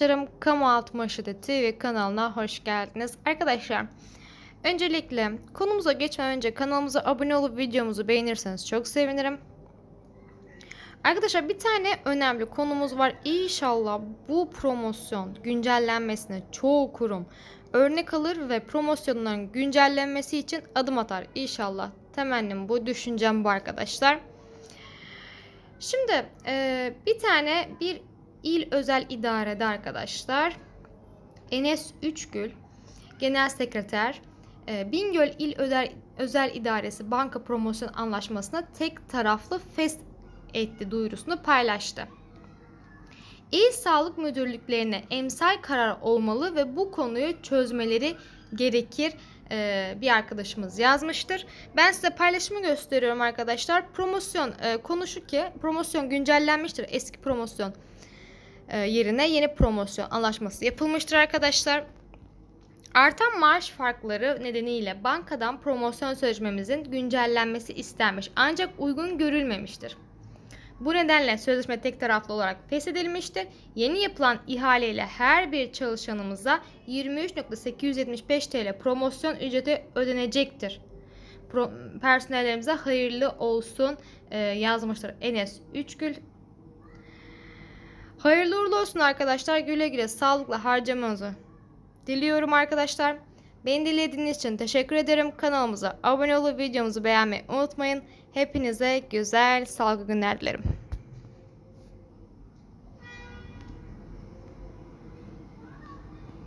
Arkadaşlarım Kamu Altı Maşıdı TV kanalına hoş geldiniz. Arkadaşlar öncelikle konumuza geçmeden önce kanalımıza abone olup videomuzu beğenirseniz çok sevinirim. Arkadaşlar bir tane önemli konumuz var. İnşallah bu promosyon güncellenmesine çoğu kurum örnek alır ve promosyonların güncellenmesi için adım atar. İnşallah temennim bu, düşüncem bu arkadaşlar. Şimdi e, bir tane bir il özel idarede arkadaşlar Enes Üçgül Genel Sekreter e, Bingöl İl Özel, İdaresi Banka Promosyon Anlaşması'na tek taraflı fes etti duyurusunu paylaştı. İl Sağlık Müdürlüklerine emsal karar olmalı ve bu konuyu çözmeleri gerekir e, bir arkadaşımız yazmıştır. Ben size paylaşımı gösteriyorum arkadaşlar. Promosyon e, ki promosyon güncellenmiştir. Eski promosyon yerine yeni promosyon anlaşması yapılmıştır arkadaşlar. Artan maaş farkları nedeniyle bankadan promosyon sözleşmemizin güncellenmesi istenmiş ancak uygun görülmemiştir. Bu nedenle sözleşme tek taraflı olarak feshedilmiştir. Yeni yapılan ihaleyle her bir çalışanımıza 23.875 TL promosyon ücreti ödenecektir. Pro personellerimize hayırlı olsun e, yazmıştır Enes Üçgül. Hayırlı uğurlu olsun arkadaşlar. Güle güle sağlıkla harcamanızı diliyorum arkadaşlar. Beni dinlediğiniz için teşekkür ederim. Kanalımıza abone olup videomuzu beğenmeyi unutmayın. Hepinize güzel sağlıklı günler dilerim.